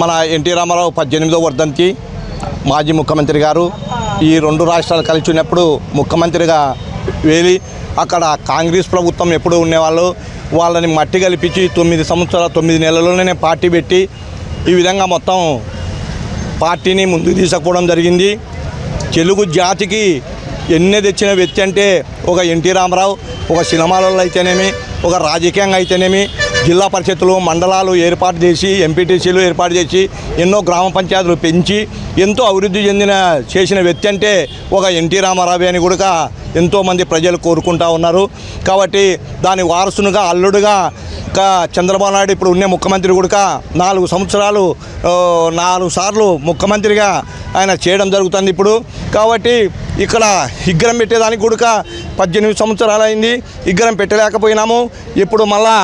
మన ఎన్టీ రామారావు పద్దెనిమిదో వర్ధంతి మాజీ ముఖ్యమంత్రి గారు ఈ రెండు రాష్ట్రాలు కలిసి ఉన్నప్పుడు ముఖ్యమంత్రిగా వేలి అక్కడ కాంగ్రెస్ ప్రభుత్వం ఎప్పుడు ఉండేవాళ్ళు. వాళ్ళని మట్టి కలిపించి తొమ్మిది సంవత్సరాల తొమ్మిది నెలల్లోనే పార్టీ పెట్టి ఈ విధంగా మొత్తం పార్టీని ముందుకు తీసుకుపోవడం జరిగింది. తెలుగు జాతికి ఎన్ని తెచ్చిన వ్యక్తి అంటే ఒక ఎన్టీ రామారావు ఒక సినిమాలలో అయితేనేమి ఒక రాజకీయంగా అయితేనేమి జిల్లా పరిషత్తులు మండలాలు ఏర్పాటు చేసి ఎంపీటీసీలు ఏర్పాటు చేసి ఎన్నో గ్రామ పంచాయతీలు పెంచి ఎంతో అభివృద్ధి చెందిన చేసిన వ్యక్తి అంటే ఒక ఎన్టీ రామారావు అని కూడా ఎంతోమంది ప్రజలు కోరుకుంటా ఉన్నారు. కాబట్టి దాని వారసునుగా అల్లుడుగా ఇంకా చంద్రబాబు నాయుడు ఇప్పుడు ఉండే ముఖ్యమంత్రి కూడా నాలుగు సంవత్సరాలు నాలుగు సార్లు ముఖ్యమంత్రిగా ఆయన చేయడం జరుగుతుంది ఇప్పుడు. కాబట్టి ఇక్కడ విగ్రహం పెట్టేదానికి కూడా పద్దెనిమిది సంవత్సరాలు అయింది విగ్రహం పెట్టలేకపోయినాము. ఇప్పుడు మళ్ళా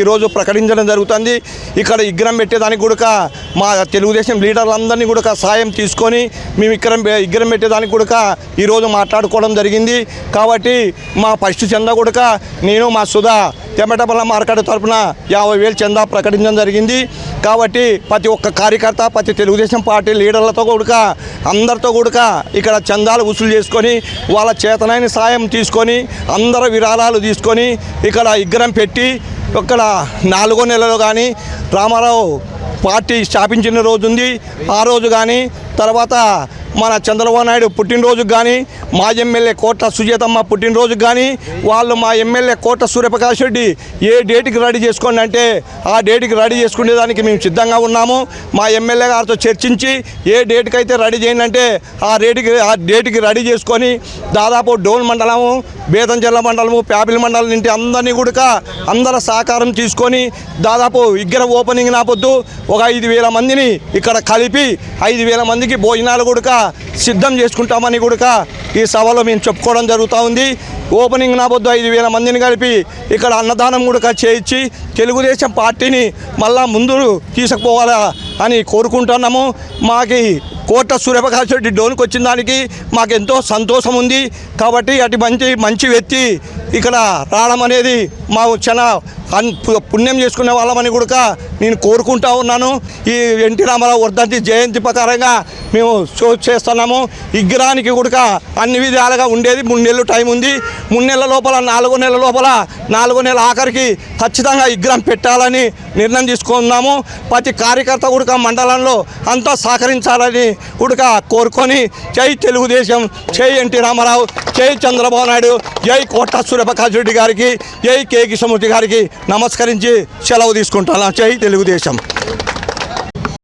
ఈరోజు ప్రకటించడం జరుగుతుంది. ఇక్కడ విగ్రహం పెట్టేదానికి కూడా మా తెలుగుదేశం లీడర్లందరినీ కూడా సాయం తీసుకొని మేము విగ్రహం విగ్రహం పెట్టేదానికి కూడా ఈరోజు మాట్లాడుకోవడం జరిగింది. కాబట్టి మా ఫస్ట్ చందా కూడా నేను మా సుధా తెమటపల్ల మార్కెట్ తరపున యాభై వేలు చందా ప్రకటించడం జరిగింది. కాబట్టి ప్రతి ఒక్క కార్యకర్త ప్రతి తెలుగుదేశం పార్టీ లీడర్లతో కూడా అందరితో కూడా ఇక్కడ చందాలు వసూలు చేసుకొని వాళ్ళ చేతనైన సాయం తీసుకొని అందరు విరాళాలు తీసుకొని ఇక్కడ విగ్రహం పెట్టి ఇక్కడ నాలుగో నెలలో కానీ రామారావు పార్టీ స్థాపించిన రోజు ఉంది ఆ రోజు కానీ తర్వాత మన చంద్రబాబు నాయుడు పుట్టినరోజుకు కానీ మాజీ ఎమ్మెల్యే కోట సుజేతమ్మ పుట్టినరోజుకు కానీ వాళ్ళు మా ఎమ్మెల్యే కోట సూర్యప్రకాష్ రెడ్డి ఏ డేట్కి రెడీ చేసుకోండి అంటే ఆ డేట్కి రెడీ చేసుకునేదానికి మేము సిద్ధంగా ఉన్నాము. మా ఎమ్మెల్యే గారితో చర్చించి ఏ డేట్కి అయితే రెడీ చేయండి అంటే ఆ డేట్కి ఆ డేట్కి రెడీ చేసుకొని దాదాపు డోన్ మండలము బేతంచెల్ల మండలము ప్యాపిల్ మండలం నుండి అందరినీ కూడా అందరి సహకారం తీసుకొని దాదాపు ఇగ్గర ఓపెనింగ్ నాపొద్దు. ఒక ఐదు వేల మందిని ఇక్కడ కలిపి ఐదు వేల మందికి భోజనాలు కూడా సిద్ధం చేసుకుంటామని కూడా ఈ సభలో మేము చెప్పుకోవడం జరుగుతూ ఉంది. ఓపెనింగ్ నాబొద్దు ఐదు వేల మందిని కలిపి ఇక్కడ అన్నదానం కూడా చేయించి తెలుగుదేశం పార్టీని మళ్ళా ముందు తీసుకుపోవాలా అని కోరుకుంటున్నాము. మాకి కోట సూర్యప్రకాష్ రెడ్డి డోన్కి వచ్చిన దానికి మాకు ఎంతో సంతోషం ఉంది కాబట్టి అటు మంచి మంచి వ్యక్తి ఇక్కడ రావడం అనేది మా చాలా అన్- పుణ్యం చేసుకునే వాళ్ళమని కూడా నేను కోరుకుంటా ఉన్నాను. ఈ ఎన్టీ రామారావు వర్ధంతి జయంతి ప్రకారంగా మేము షో చేస్తున్నాము. విగ్రహానికి కూడా అన్ని విధాలుగా ఉండేది. మూడు నెలలు టైం ఉంది. మూడు నెలల లోపల నాలుగో నెలల లోపల నాలుగో నెల ఆఖరికి ఖచ్చితంగా విగ్రహం పెట్టాలని నిర్ణయం తీసుకున్నాము. ప్రతి కార్యకర్త కూడా మండలంలో అంతా సహకరించాలని కూడా కోరుకొని జై తెలుగుదేశం జై ఎన్టీ రామారావు జై చంద్రబాబు నాయుడు జై కోట సూర్యప్రకాష్ రెడ్డి గారికి జై కే కృష్ణమూర్తి గారికి నమస్కరించి సెలవు తీసుకుంటాను. జై తెలుగుదేశం.